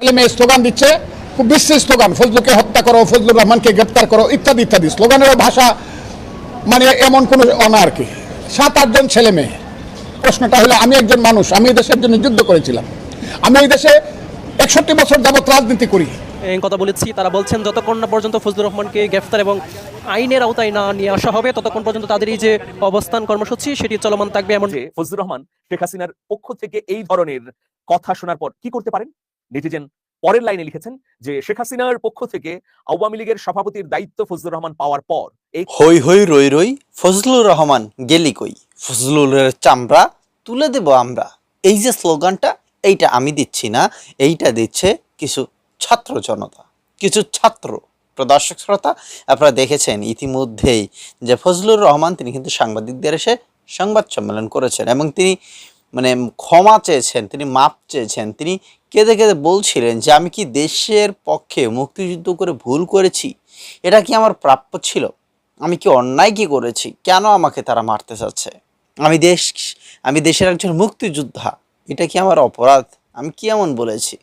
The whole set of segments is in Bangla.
ছেলে মেয়ে স্লোগান দিচ্ছে খুব বিশ্রী স্লোগান ফজলুকে হত্যা করো ফজলুর রহমানকে গ্রেপ্তার করো ইত্যাদি ইত্যাদি। স্লোগানেরও ভাষা মানে এমন কোনো অনা আর কি সাত আটজন ছেলে মেয়ে। প্রশ্নটা হলো আমি একজন মানুষ আমি এই দেশের জন্য যুদ্ধ করেছিলাম। আমি এই দেশে একষট্টি বছর যাবত রাজনীতি করি। এই কথা বলেছি তারা বলছেন যতক্ষণ না পর্যন্ত ফজলুর রহমানকে গ্রেফতার এবং আইনের আওতায় না নিয়ে আসা হবে ততক্ষণ পর্যন্ত তাদের এই যে অবস্থান কর্মসূচি সেটি চলমান থাকবে এমন যে ফজলুর রহমান শেখ হাসিনার পক্ষ থেকে এই ধরনের কথা শোনার পর কি করতে পারেন? নেটিজেন পরের লাইনে লিখেছেন যে শেখ হাসিনার পক্ষ থেকে আওয়ামী লীগের সভাপতির দায়িত্ব ফজলুর রহমান পাওয়ার পর এই হই হই রই রই ফজলুর রহমান গেলি কই? ফজলুলের চামড়া তুলে দেব আমরা। এই যে স্লোগানটা, এইটা আমি দিচ্ছি না, এইটা দিচ্ছে কিছু ছাত্র জনতা, কিছু ছাত্র প্রদর্শক শ্রোতা, আপনারা দেখেছেন ইতিমধ্যেই যে ফজলুর রহমান, তিনি কিন্তু সাংবাদিকদের এসে সংবাদ সম্মেলন করেছেন এবং তিনি মানে ক্ষমা চেয়েছেন, তিনি মাপ চেয়েছেন, তিনি কেঁদে কেঁদে বলছিলেন যে আমি কি দেশের পক্ষে মুক্তিযুদ্ধ করে ভুল করেছি? এটা কি আমার প্রাপ্য ছিল? আমি কি অন্যায় কি করেছি? কেন আমাকে তারা মারতে চাচ্ছে? আমি দেশ, আমি দেশের একজন মুক্তিযোদ্ধা, এটা কি আমার অপরাধ? আমি কি এমন বলেছি?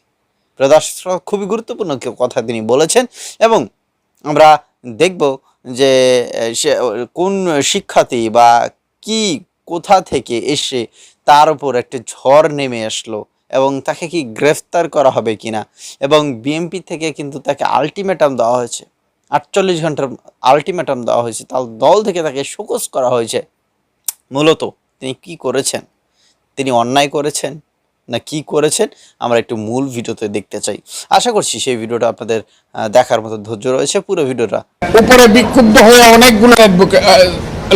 প্রদর্শক খুবই গুরুত্বপূর্ণ কে- কথা তিনি বলেছেন এবং আমরা দেখব যে কোন শিক্ষার্থী বা কি কোথা থেকে এসে তার উপর একটা ঝড় নেমে আসলো এবং তাকে কি গ্রেফতার করা হবে কিনা? এবং বিএমপি থেকে কিন্তু তাকে আলটিমেটাম দেওয়া হয়েছে। আটচল্লিশ ঘণ্টার আলটিমেটাম দেওয়া হয়েছে। তার দল থেকে তাকে শোকস করা হয়েছে। মূলত তিনি কি করেছেন? তিনি অন্যায় করেছেন না কি করেছেন? আমরা একটু মূল ভিডিওতে দেখতে চাই। আশা করছি সেই ভিডিওটা আপনাদের দেখার মতো ধৈর্য রয়েছে। পুরো ভিডিওটা উপরে বিক্ষুব্ধ হয়ে অনেকগুলো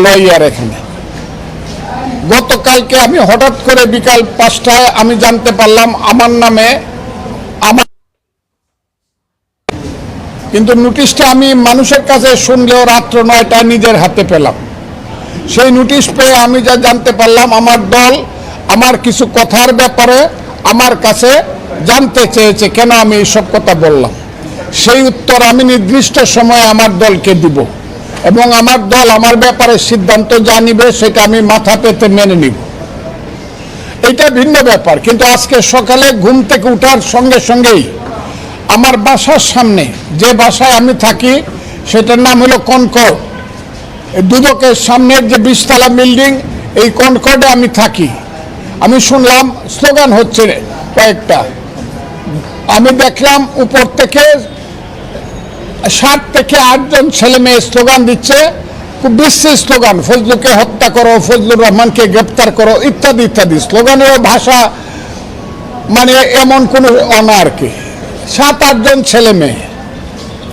লয়ার এখানে। গতকালকে আমি হঠাৎ করে বিকাল পাঁচটায় আমি জানতে পারলাম আমার নামে আমার কিন্তু নোটিশটা আমি মানুষের কাছে শুনলেও রাত্র নয়টায় নিজের হাতে পেলাম। সেই নোটিশ পেয়ে আমি যা জানতে পারলাম, আমার দল আমার কিছু কথার ব্যাপারে আমার কাছে জানতে চেয়েছে, কেন আমি এইসব কথা বললাম? সেই উত্তর আমি নির্দিষ্ট সময়ে আমার দলকে দিব। এবং আমার দল আমার ব্যাপারে সিদ্ধান্ত যা জানিবে সেটা আমি মাথা পেতে মেনে নিব। এটা ভিন্ন ব্যাপার, কিন্তু আজকে সকালে ঘুম থেকে উঠার সঙ্গে সঙ্গেই আমার বাসার সামনে যে বাসায় আমি থাকি, সেটার নাম হলো কনকর। দুদকের সামনের যে বিশতলা বিল্ডিং, এই কনকর্ডে আমি থাকি। আমি শুনলাম স্লোগান হচ্ছে কয়েকটা। আমি দেখলাম উপর থেকে সাত থেকে আটজন ছেলে মেয়ে স্লোগান দিচ্ছে। খুব বিশ্রী স্লোগান, ফজলুকে হত্যা করো, ফজলুর রহমানকে গ্রেপ্তার করো, ইত্যাদি ইত্যাদি। স্লোগানেরও ভাষা মানে এমন কোনো অনা আর কি সাত, আটজন ছেলে মেয়ে।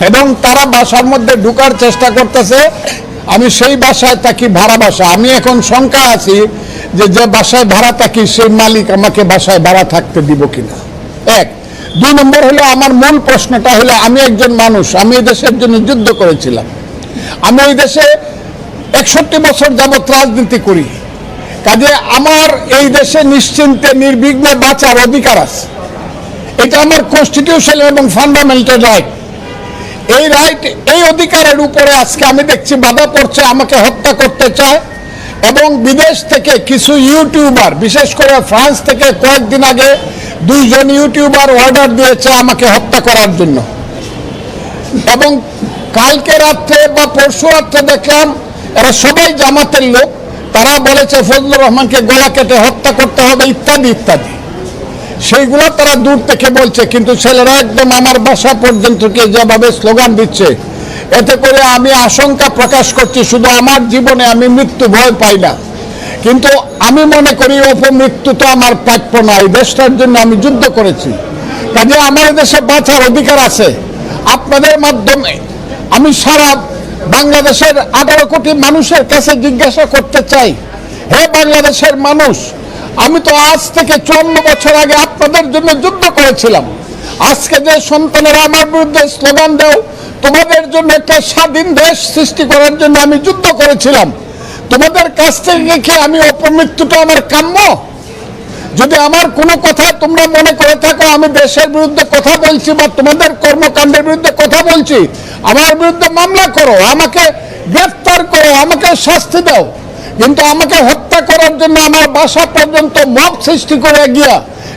এবং তারা বাসার মধ্যে ঢুকার চেষ্টা করতেছে। আমি সেই বাসায় থাকি ভাড়া বাসা আমি এখন শঙ্কা আছি যে যে বাসায় ভাড়া থাকি, সেই মালিক আমাকে বাসায় ভাড়া থাকতে দিব কিনা। এক। দুই নম্বর হলো আমার মূল প্রশ্নটা হলো, আমি একজন মানুষ, আমি এই দেশের জন্য যুদ্ধ করেছিলাম। আমি এই দেশে একষট্টি বছর যাবৎ রাজনীতি করি। কাজে আমার এই দেশে নিশ্চিন্তে, নির্বিঘ্নে বাঁচার অধিকার আছে। এটা আমার কনস্টিটিউশন এবং ফান্ডামেন্টাল রাইট এই রাইট এই অধিকারের উপরে আজকে আমি দেখছি বাধা পড়ছে, আমাকে হত্যা করতে চায় এবং বিদেশ থেকে কিছু ইউটিউবার, বিশেষ করে ফ্রান্স থেকে কয়েকদিন আগে দুইজন ইউটিউবার অর্ডার দিয়েছে আমাকে হত্যা করার জন্য। এবং কালকে রাত্রে বা পরশু রাত্রে দেখলাম, এরা সবাই জামাতের লোক, তারা বলেছে, ফজলুর রহমানকে গলা কেটে হত্যা করতে হবে, ইত্যাদি ইত্যাদি। সেইগুলো তারা দূর থেকে বলছে, কিন্তু ছেলেরা একদম আমার বাসা পর্যন্ত যেভাবে স্লোগান দিচ্ছে, এতে করে আমি আশঙ্কা প্রকাশ করছি, শুধু আমার জীবনে আমি মৃত্যু ভয় পাই না। কিন্তু আমি মনে করি অপমৃত্যু তো আমার প্রাপ্য না এই দেশটার জন্য আমি যুদ্ধ করেছি। কাজে আমার দেশে বাঁচার অধিকার আছে। আপনাদের মাধ্যমে আমি সারা বাংলাদেশের আঠারো কোটি মানুষের কাছে জিজ্ঞাসা করতে চাই, হে বাংলাদেশের মানুষ, আমি তো আজ থেকে চুয়ান্ন বছর আগে আপনাদের জন্য যুদ্ধ করেছিলাম। আজকে যে সন্তানেরা আমার বিরুদ্ধে স্লোগান দেও, তোমাদের জন্য একটা স্বাধীন দেশ সৃষ্টি করার জন্য আমি যুদ্ধ করেছিলাম। তোমাদের কাছ থেকে কি আমি অপমৃত্যুটা আমার কাম্য? যদি আমার কোনো কথা তোমরা মনে করে থাকো, আমি দেশের বিরুদ্ধে কথা বলছি বা তোমাদের কর্মকাণ্ডের বিরুদ্ধে কথা বলছি, আমার বিরুদ্ধে মামলা করো, আমাকে গ্রেফতার করো, আমাকে শাস্তি দাও। কিন্তু আমাকে হত্যা করার জন্য আমার বাসা পর্যন্ত মব সৃষ্টি করে গিয়া,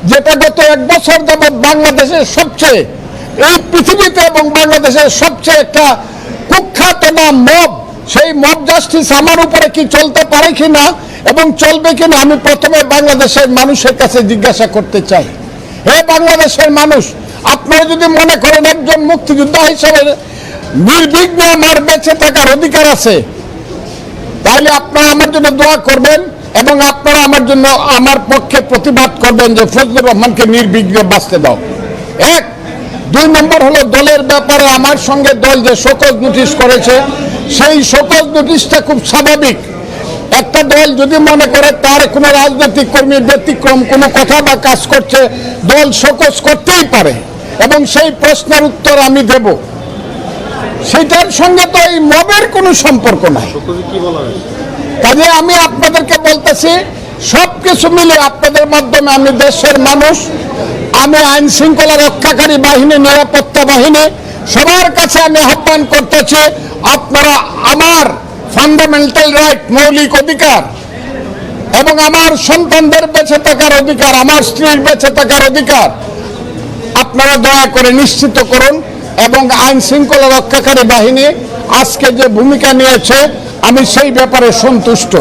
যেটা গত এক বছর যাবৎ বাংলাদেশের সবচেয়ে, এই পৃথিবীতে এবং বাংলাদেশের সবচেয়ে একটা কুখ্যাত নাম মব সেই মব জাস্টিস আমার উপরে কি চলতে পারে কিনা এবং চলবে কিনা আমি প্রথমে বাংলাদেশের মানুষের কাছে জিজ্ঞাসা করতে চাই। হে বাংলাদেশের মানুষ, আপনারা যদি মনে করেন একজন মুক্তিযোদ্ধা হিসেবে নির্বিঘ্নে আমার বেঁচে থাকার অধিকার আছে, তাহলে আপনারা আমার জন্য দোয়া করবেন এবং আপনারা আমার জন্য আমার পক্ষে প্রতিবাদ করবেন যে ফজলুর রহমানকে নির্বিঘ্নে বাঁচতে দাও। এক, দুই নম্বর হলো দলের ব্যাপারে আমার সঙ্গে দল যে শোকজ নোটিশ করেছে সেই শোকজ নোটিশটা খুব স্বাভাবিক। একটা দল যদি মনে করে তার কোনো রাজনৈতিক কর্মীর ব্যতিক্রম কোনো কথা বা কাজ করছে দল শোকজ করতেই পারে। এবং সেই প্রশ্নের উত্তর আমি দেব। সেটার সঙ্গে তো এই মবের কোনো সম্পর্ক নাই। কাজে আমি আপনাদেরকে বলতেছি সব কিছু মিলে আপনাদের মাধ্যমে আমি দেশের মানুষ আমি আইন শৃঙ্খলা রক্ষাকারী বাহিনী নিরাপত্তা বাহিনী সবার কাছে আমি আহ্বান করতেছি আপনারা আমার ফান্ডামেন্টাল রাইট মৌলিক অধিকার এবং আমার সন্তানদের বেঁচে থাকার অধিকার, আমার স্ত্রীর বেঁচে থাকার অধিকার, আপনারা দয়া করে নিশ্চিত করুন এবং আইন শৃঙ্খলা রক্ষাকারী বাহিনী আজকে যে ভূমিকা নিয়েছে, আমি সেই ব্যাপারে সন্তুষ্ট।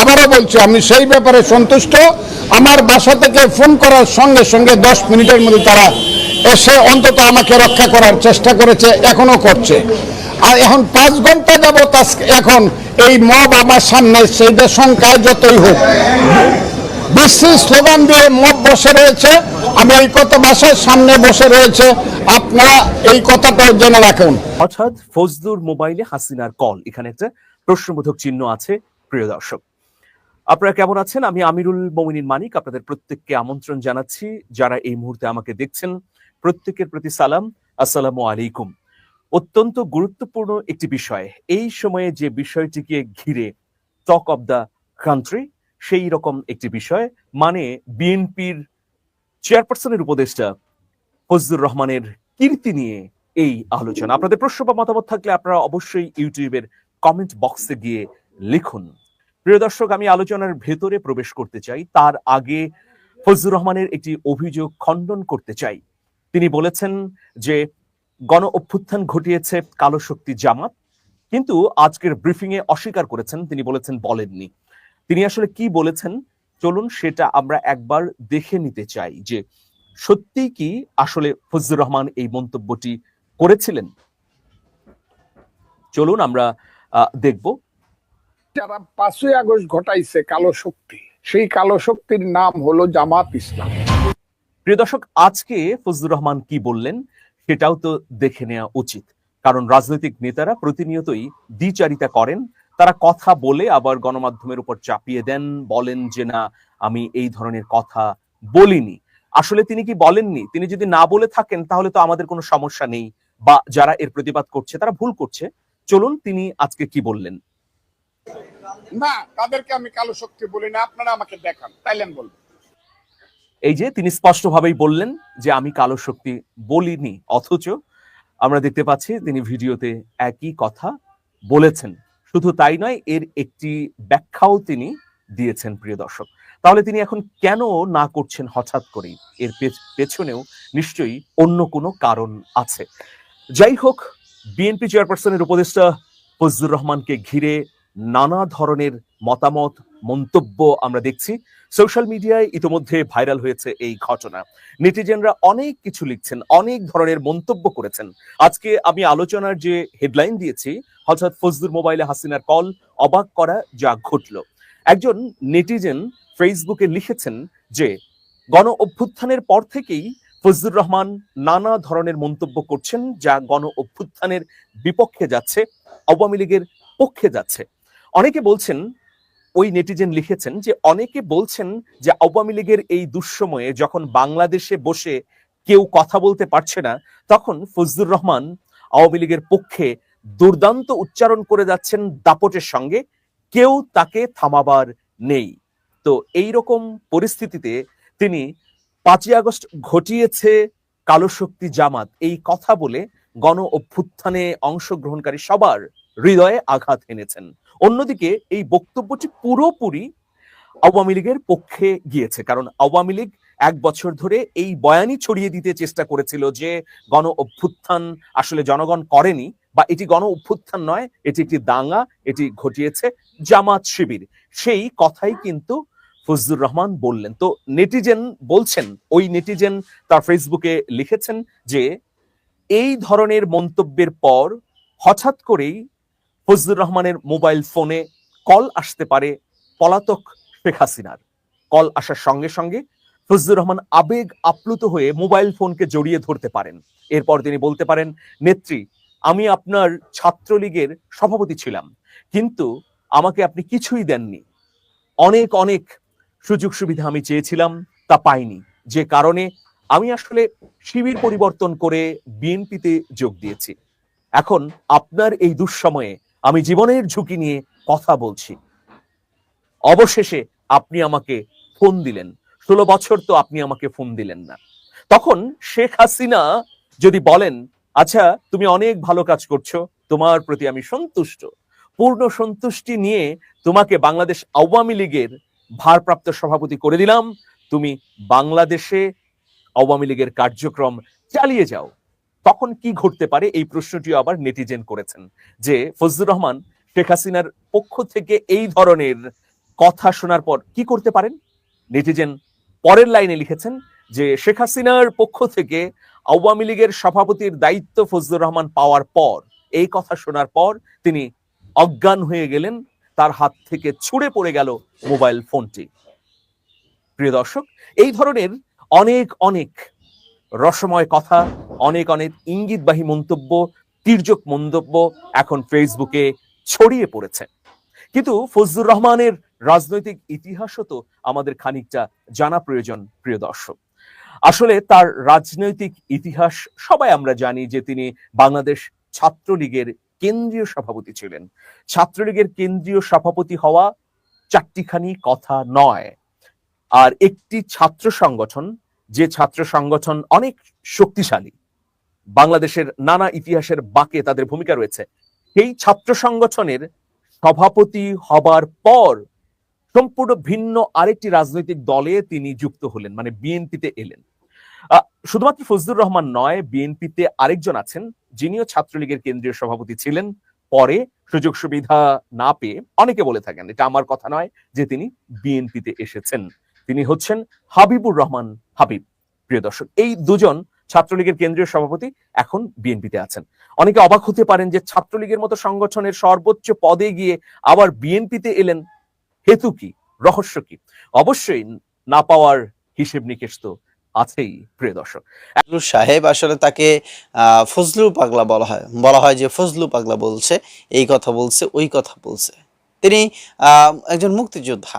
আবারও বলছি, আমি সেই ব্যাপারে সন্তুষ্ট। আমার বাসা থেকে ফোন করার সঙ্গে সঙ্গে দশ মিনিটের মধ্যে তারা এসে অন্তত আমাকে রক্ষা করার চেষ্টা করেছে, এখনও করছে। আর এখন পাঁচ ঘণ্টা যাবত এখন এই মব আমার সামনে সেইটা সংখ্যায় যতই হোক। বিশ্রী স্লোগান দিয়ে মব বসে রয়েছে, আমি এই কথা বাসার সামনে বসে রয়েছে, আপনারা এই কথাটাও জেনে রাখুন। অর্থাৎ ফজলুর মোবাইলে হাসিনার কল, এখানে একটা প্রশ্নবোধক চিহ্ন আছে, প্রিয় দর্শক। আপনারা কেমন আছেন? আমি আমিরুল মমিনিন মানিক, আপনাদের প্রত্যেককে আমন্ত্রণ জানাচ্ছি। যারা এই মুহূর্তে আমাকে দেখছেন, প্রত্যেকের প্রতি সালাম। আসসালামু আলাইকুম। অত্যন্ত গুরুত্বপূর্ণ একটি বিষয়। এই সময়ে যে বিষয়টিকে ঘিরে টক অব দ্য কান্ট্রি সেই রকম একটি বিষয় মানে বিএনপির চেয়ারপারসনের উপদেষ্টা ফজলুর রহমানের কীর্তি নিয়ে এই আলোচনা। আপনাদের প্রশ্ন বা মতামত থাকলে আপনারা অবশ্যই ইউটিউবের কমেন্ট বক্সে গিয়ে লিখুন। প্রিয় দর্শক, আমি আলোচনার ভেতরে প্রবেশ করতে চাই। তার আগে ফজলুর রহমানের একটি অভিযোগ খণ্ডন করতে চাই। তিনি বলেছেন যে গণ অভ্যুত্থান ঘটিয়েছে কালো শক্তি জামাত কিন্তু আজকের ব্রিফিং এ অস্বীকার করেছেন তিনি বলেছেন বলেননি। তিনি আসলে কি বলেছেন? চলুন সেটা আমরা একবার দেখে নিতে চাই যে সত্যি কি আসলে ফজলুর রহমান এই মন্তব্যটি করেছিলেন? চলুন আমরা দেখব। যারা পাঁচই আগস্ট ঘটাইছে কালো শক্তি সেই কালো শক্তির নাম হলো জামাত ইসলাম। প্রিয় দর্শক আজকে ফজলুর রহমান কি বললেন? সেটাও তো দেখে নেওয়া উচিত। কারণ রাজনৈতিক নেতারা প্রতিনিয়তই দ্বিচারিতা করেন, তারা কথা বলে আবার গণমাধ্যমের উপর চাপিয়ে দেন, বলেন যে, না, আমি এই ধরনের কথা বলিনি। আসলে তিনি কি বলেননি? তিনি যদি না বলে থাকেন, তাহলে তো আমাদের কোনো সমস্যা নেই। বা যারা এর প্রতিবাদ করছে, তারা ভুল করছে। চলুন, তিনি আজকে কি বললেন? না, তাদেরকে আমি কালো শক্তি বলি না, আপনারা আমাকে দেখান, তাইলে আমি বলব। এই যে তিনি স্পষ্টভাবেই বললেন যে আমি কালো শক্তি বলিনি, অথচ আমরা দেখতে পাচ্ছি তিনি ভিডিওতে একই কথা বলেছেন। শুধু তাই নয়, এর একটি ব্যাখ্যাও তিনি দিয়েছেন, প্রিয় দর্শক। তাহলে তিনি এখন কেন না করছেন হঠাৎ করেই? এর পেছনেও নিশ্চয়ই অন্য কোনো কারণ আছে। যাই হোক, বিএনপি চেয়ারপারসনের উপদেষ্টা ফজলুর রহমানকে ঘিরে নানা ধরনের মতামত মন্তব্য আমরা দেখছি। সোশ্যাল মিডিয়ায় ইতোমধ্যে ভাইরাল হয়েছে এই ঘটনা। নেটিজেনরা অনেক কিছু লিখছেন, অনেক ধরনের মন্তব্য করেছেন। আজকে আমি আলোচনার যে হেডলাইন দিয়েছি হঠাৎ ফজলুর মোবাইলে হাসিনার কল, অবাক করা যা ঘটল। একজন নেটিজেন ফেসবুকে লিখেছেন যে, গণ অভ্যুত্থানের পর থেকেই ফজলুর রহমান নানা ধরনের মন্তব্য করছেন যা গণ অভ্যুত্থানের বিপক্ষে যাচ্ছে, আওয়ামী লীগের পক্ষে যাচ্ছে। অনেকে বলছেন ওই নেটিজেন লিখেছেন যে, অনেকে বলছেন যে, আওয়ামী লীগের এই দুঃসময়ে যখন বাংলাদেশে বসে কেউ কথা বলতে পারছে না, তখন ফজলুর রহমান আওয়ামী লীগের পক্ষে দুর্দান্ত উচ্চারণ করে যাচ্ছেন দাপটের সঙ্গে, কেউ তাকে থামাবার নেই। তো এই রকম পরিস্থিতিতে তিনি পাঁচই আগস্ট ঘটিয়েছে কালো শক্তি জামাত। এই কথা বলে গণ অভ্যুত্থানে অংশগ্রহণকারী সবার হৃদয়ে আঘাত এনেছেন। অন্যদিকে এই বক্তব্যটি পুরোপুরি আওয়ামী লীগের পক্ষে গিয়েছে। কারণ আওয়ামী লীগ এক বছর ধরে এই বয়ানই ছড়িয়ে দিতে চেষ্টা করেছিল যে গণ অভ্যুত্থান আসলে জনগণ করেনি বা এটি গণ অভ্যুত্থান নয়, এটি একটি দাঙ্গা, এটি ঘটিয়েছে জামাত শিবির। সেই কথাই কিন্তু ফজলুর রহমান বললেন। তো নেটিজেন বলছেন, ওই নেটিজেন তার ফেসবুকে লিখেছেন যে, এই ধরনের মন্তব্যের পর হঠাৎ করেই ফজলুর রহমানের মোবাইল ফোনে কল আসতে পারে পলাতক শেখ হাসিনার। কল আসার সঙ্গে সঙ্গে ফজলুর রহমান আবেগ আপ্লুত হয়ে মোবাইল ফোনকে জড়িয়ে ধরতে পারেন। এরপর তিনি বলতে পারেন, নেত্রী, আমি আপনার ছাত্রলীগের সভাপতি ছিলাম, কিন্তু আমাকে আপনি কিছুই দেননি। অনেক অনেক সুযোগ সুবিধা আমি চেয়েছিলাম, তা পাইনি। যে কারণে আমি আসলে শিবির পরিবর্তন করে বিএনপিতে যোগ দিয়েছি। এখন আপনার এই দুঃসময়ে আমি জীবনের ঝুঁকি নিয়ে কথা বলছি। অবশেষে আপনি আমাকে ফোন দিলেন। ষোলো বছর তো আপনি আমাকে ফোন দিলেন না। তখন শেখ হাসিনা যদি বলেন আচ্ছা তুমি অনেক ভালো কাজ করছ, তোমার প্রতি আমি সন্তুষ্ট। পূর্ণ সন্তুষ্টি নিয়ে তোমাকে বাংলাদেশ আওয়ামী লীগের ভারপ্রাপ্ত সভাপতি করে দিলাম। তুমি বাংলাদেশে আওয়ামী লীগের কার্যক্রম চালিয়ে যাও। তখন কি ঘটতে পারে? এই প্রশ্নটিও আবার নেটিজেন করেছেন যে ফজলুর রহমান শেখ হাসিনার পক্ষ থেকে এই ধরনের কথা শোনার পর কি করতে পারেন? নেটিজেন পরের লাইনে লিখেছেন যে শেখ হাসিনার পক্ষ থেকে আওয়ামী লীগের সভাপতির দায়িত্ব ফজলুর রহমান পাওয়ার পর, এই কথা শোনার পর তিনি অজ্ঞান হয়ে গেলেন, তার হাত থেকে ছুড়ে পড়ে গেল মোবাইল ফোনটি। প্রিয় দর্শক, এই ধরনের অনেক অনেক রসময় কথা, অনেক অনেক ইঙ্গিতবাহী মন্তব্য, তির্যক মন্তব্য এখন ফেসবুকে ছড়িয়ে পড়েছে। কিন্তু ফজলুর রহমানের রাজনৈতিক ইতিহাসও তো আমাদের খানিকটা জানা প্রয়োজন, প্রিয় দর্শক। আসলে তার রাজনৈতিক ইতিহাস সবাই আমরা জানি যে তিনি বাংলাদেশ ছাত্রলীগের কেন্দ্রীয় সভাপতি ছিলেন। ছাত্রলীগের কেন্দ্রীয় সভাপতি হওয়া চারটিখানি কথা নয়। আর একটি ছাত্র সংগঠন যে ছাত্র সংগঠন অনেক শক্তিশালী, বাংলাদেশের নানা ইতিহাসের বাকে তাদের ভূমিকা রয়েছে এই ছাত্র সংগঠনের সভাপতি হবার পর সম্পূর্ণ ভিন্ন আরেকটি রাজনৈতিক দলে তিনি যুক্ত হলেন মানে বিএনপিতে এলেন। শুধুমাত্র ফজলুর রহমান নয়, বিএনপিতে আরেকজন আছেন, যিনিও ছাত্রলীগের কেন্দ্রীয় সভাপতি ছিলেন। পরে সুযোগ সুবিধা না পেয়ে অনেকে বলে থাকেন, এটা আমার কথা নয় যে তিনি বিএনপিতে এসেছেন। তিনি হচ্ছেন হাবিবুর রহমান হাবিব। প্রিয় দর্শক, এই দুজন ছাত্রলীগের কেন্দ্রীয় সভাপতি এখন বিএনপিতে আছেন। অনেকে অবাক হতে পারেন যে ছাত্রলীগের মতো সংগঠনের সর্বোচ্চ পদে গিয়ে আবার বিএনপিতে এলেন। হেতু কি? রহস্য কি? অবশ্যই না পাওয়ার হিসেব নিকেশ তো আছেই, প্রিয় দর্শক। সাহেব আসলে তাকে ফজলু পাগলা বলা হয়। বলা হয় যে ফজলু পাগলা বলছে, এই কথা বলছে, ওই কথা বলছে। তিনি একজন মুক্তিযোদ্ধা।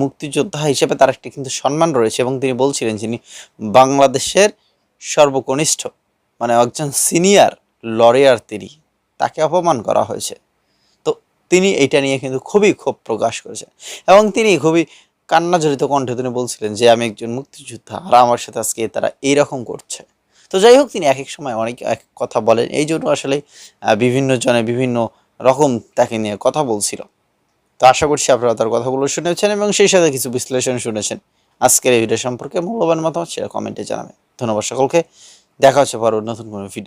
মুক্তিযোদ্ধা হিসেবে তার একটি কিন্তু সম্মান রয়েছে এবং তিনি বলছিলেন যিনি বাংলাদেশের সর্বকনিষ্ঠ মানে একজন সিনিয়র লরিয়ার তিনি, তাকে অপমান করা হয়েছে। তো তিনি এটা নিয়ে কিন্তু খুবই ক্ষোভ প্রকাশ করেছেন এবং তিনি খুবই কান্নাজড়িত কণ্ঠে তিনি বলছিলেন যে, আমি একজন মুক্তিযোদ্ধা আর আমার সাথে আজকে তারা এইরকম করছে। তো যাই হোক, তিনি এক এক সময় অনেক, এক কথা বলেন। এই জন্য আসলে বিভিন্ন জনে বিভিন্ন রকম তাকে নিয়ে কথা বলছিল। তো আশা করছি আপনারা তার কথাগুলো শুনেছেন এবং সেই সাথে কিছু বিশ্লেষণ শুনেছেন। আজকের এই ভিডিও সম্পর্কে মূল্যবান মতামত সেটা কমেন্টে জানাবেন। ধন্যবাদ সকলকে। দেখা হচ্ছে পর নতুন কোনো ভিডিও